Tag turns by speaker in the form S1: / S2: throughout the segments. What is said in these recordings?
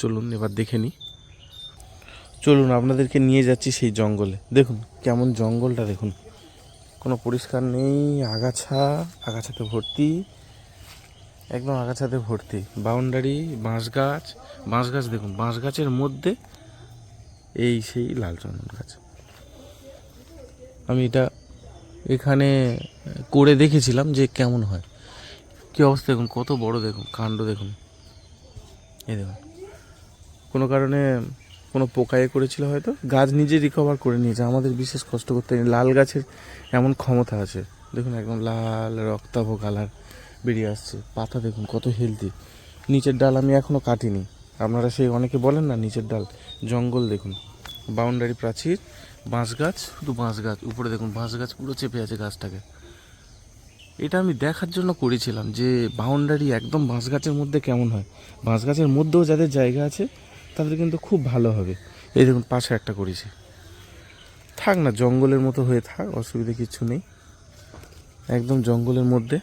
S1: চলুন, এবার দেখে নিই চলুন, আপনাদেরকে নিয়ে যাচ্ছি সেই জঙ্গলে। দেখুন, কেমন জঙ্গলটা দেখুন। কোনো পরিষ্কার নেই, আগাছা, আগাছাতে ভর্তি। একদম আগাছাতে ভর্তি। বাউন্ডারি বাঁশ গাছ বাঁশ গাছ দেখুন বাঁশ গাছের মধ্যে এই সেই লাল চন্দন গাছ। আমি এটা এখানে করে দেখেছিলাম যে কেমন হয়। কী অবস্থা দেখুন, কত বড় দেখুন, কাণ্ড দেখুন। এই দেখুন। কোনো কারণে কোনো পোকায়ে করেছিল হয়তো? গাছ নিজে রিকভার করে নিয়েছে। আমাদের বিশেষ কষ্ট করতে। লাল গাছের এমন ক্ষমতা আছে। দেখুন একদম লাল রক্তাভ কালার বেরিয়ে আসছে। পাতা দেখুন কত হেলদি নিচের ডাল আমি এখনও কাটিনি। আপনারা সেই অনেকে বলেন না, নিচের ডাল জঙ্গল দেখুন। বাউন্ডারি প্রাচীর, বাঁশ গাছ, শুধু বাঁশ গাছ। উপরে দেখুন বাঁশ গাছ পুরো চেপে আছে গাছটাকে। এটা আমি দেখার জন্য করেছিলাম যে বাউন্ডারি একদম বাঁশ গাছের মধ্যে কেমন হয়। বাঁশ গাছের মধ্যেও যাদের জায়গা আছে তাদের কিন্তু খুব ভালো হবে। এই দেখুন, পাশে একটা করেছি। থাক না, জঙ্গলের মতো হয়ে থাক, অসুবিধা কিছু নেই। একদম জঙ্গলের মধ্যে,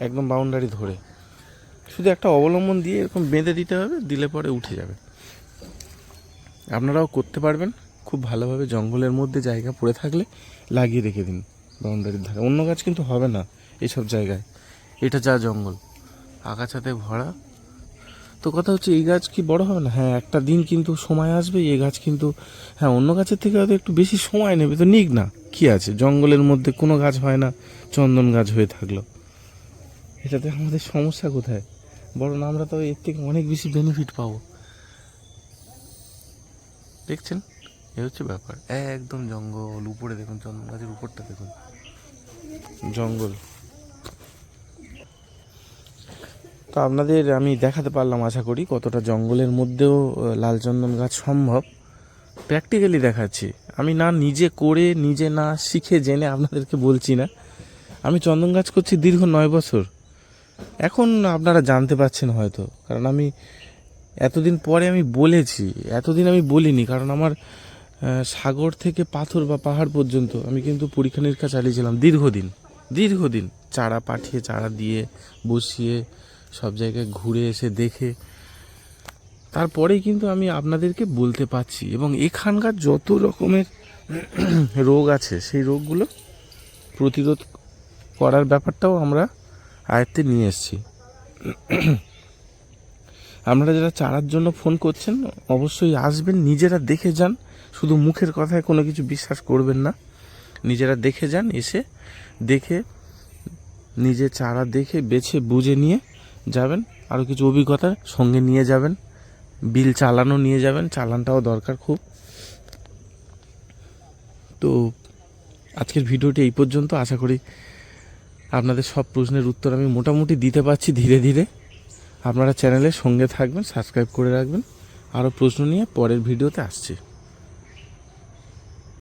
S1: একদম বাউন্ডারি ধরে। শুধু একটা অবলম্বন দিয়ে এরকম বেঁধে দিতে হবে, দিলে পরে উঠে যাবে। আপনারাও করতে পারবেন, খুব ভালোভাবে জঙ্গলের মধ্যে জায়গা পড়ে থাকলে লাগিয়ে রেখে দিন বাউন্ডারির ধারে। অন্য গাছ কিন্তু হবে না এইসব জায়গায়। এটা যা জঙ্গল। আগাছাতে ভরা তো কথা হচ্ছে এই গাছ কি বড় হবে না? হ্যাঁ একটা দিন কিন্তু সময় আসবে, এই গাছ কিন্তু হ্যাঁ অন্য গাছের থেকে হয়তো একটু বেশি সময় নেবে, তো নিক না। কি আছে? জঙ্গলের মধ্যে কোনো গাছ হয় না, চন্দন গাছ হয়ে থাকল। এটাতে আমাদের সমস্যা কোথায়? বরং আমরা তো এর থেকে অনেক বেশি বেনিফিট পাবো। দেখছেন? এ হচ্ছে ব্যাপার। একদম জঙ্গল, উপরে দেখুন, চন্দন গাছের উপরটা দেখুন। জঙ্গল। তো আপনাদের আমি দেখাতে পারলাম, আশা করি কতটা জঙ্গলের মধ্যেও লাল চন্দন গাছ সম্ভব। প্র্যাকটিক্যালি দেখাচ্ছি। আমি না নিজে করে, নিজে না শিখে জেনে আপনাদেরকে বলছি না। আমি চন্দন গাছ করছি দীর্ঘ নয় বছর। এখন আপনারা জানতে পারছেন হয়তো, কারণ আমি এতদিন পরে আমি বলেছি, এতদিন আমি বলিনি, কারণ আমার সাগর থেকে পাথর বা পাহাড় পর্যন্ত আমি কিন্তু পরীক্ষা নিরীক্ষা চালিয়েছিলাম দীর্ঘদিন। দীর্ঘদিন চারা পাঠিয়ে, চারা দিয়ে বসিয়ে সব জায়গায় ঘুরে এসে দেখে। তারপরেই কিন্তু আমি আপনাদেরকে বলতে পারছি এবং এখানকার যত রকমের রোগ আছে, সেই রোগগুলো প্রতিরোধ করার ব্যাপারটাও আমরা আয়ত্তে নিয়ে এসেছি। আপনারা যারা চারার জন্য ফোন করছেন, অবশ্যই আসবেন, নিজেরা দেখে যান। শুধু মুখের কথায় কোনো কিছু বিশ্বাস করবেন না। নিজেরা দেখে যান, এসে দেখে, নিজে চারা দেখে, বেছে, বুঝে নিয়ে যাবেন আরও কিছু অভিজ্ঞতা সঙ্গে নিয়ে যাবেন, বিল চালানো নিয়ে যাবেন, চালানটাও দরকার খুব। তো আজকের ভিডিওটি এই পর্যন্ত, আশা করি আপনাদের সব প্রশ্নের উত্তর আমি মোটামুটি দিতে পারছি ধীরে ধীরে। আপনারা চ্যানেলের সঙ্গে থাকবেন, সাবস্ক্রাইব করে রাখবেন। আরও প্রশ্ন নিয়ে পরের ভিডিওতে আসছি।